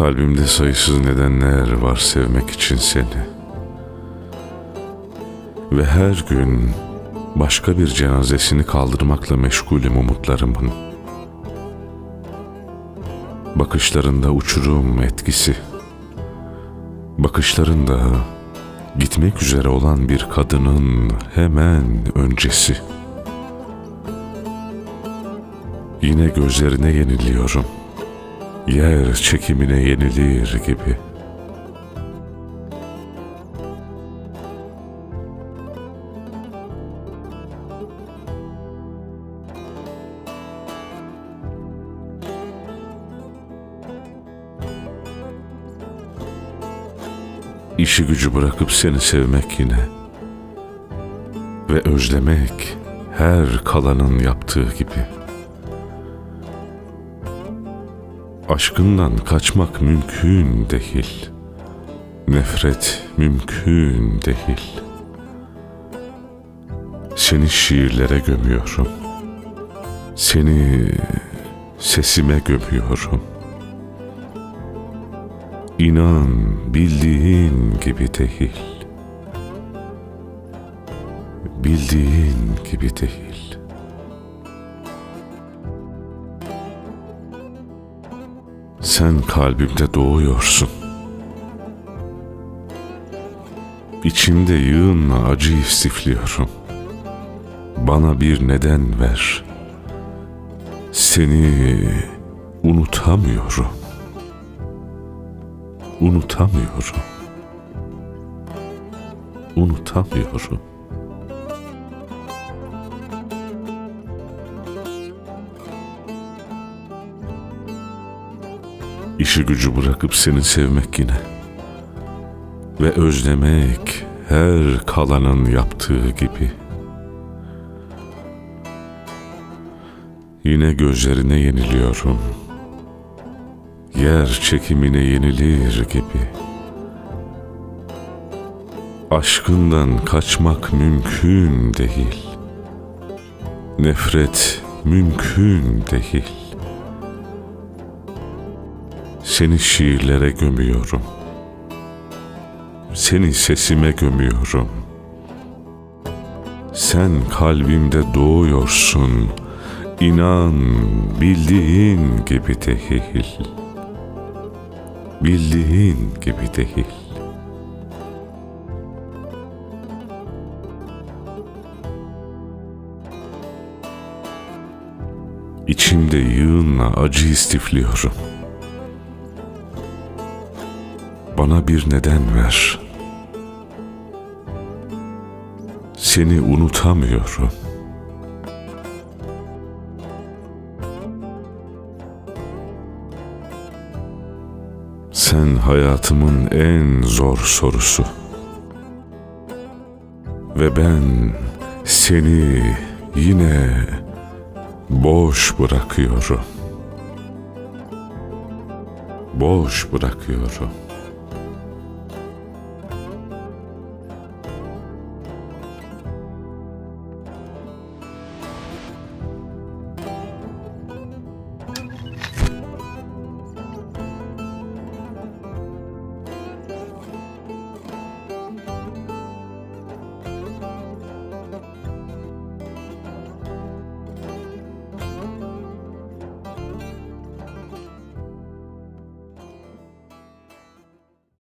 Kalbimde sayısız nedenler var sevmek için seni. Ve her gün başka bir cenazesini kaldırmakla meşgulüm umutlarımın. Bakışlarında uçurum etkisi. Bakışlarında gitmek üzere olan bir kadının hemen öncesi. Yine gözlerine yeniliyorum. Yer çekimine yenilir gibi. İşi gücü bırakıp seni sevmek yine ve özlemek her kalanın yaptığı gibi. Aşkından kaçmak mümkün değil. Nefret mümkün değil. Seni şiirlere gömüyorum. Seni sesime gömüyorum. İnan bildiğin gibi değil. Bildiğin gibi değil. Sen kalbimde doğuyorsun. İçimde yığınla acı istifliyorum. Bana bir neden ver. Seni unutamıyorum. Unutamıyorum. Unutamıyorum. İşi gücü bırakıp seni sevmek yine. Ve özlemek her kalanın yaptığı gibi. Yine gözlerine yeniliyorum. Yer çekimine yenilir gibi. Aşkından kaçmak mümkün değil. Nefret mümkün değil. Seni şiirlere gömüyorum. Seni sesime gömüyorum. Sen kalbimde doğuyorsun. İnan bildiğin gibi değil. Bildiğin gibi değil. İçimde yığınla acı istifliyorum. Bana bir neden ver. Seni unutamıyorum. Sen hayatımın en zor sorusu. Ve ben seni yine boş bırakıyorum. Boş bırakıyorum.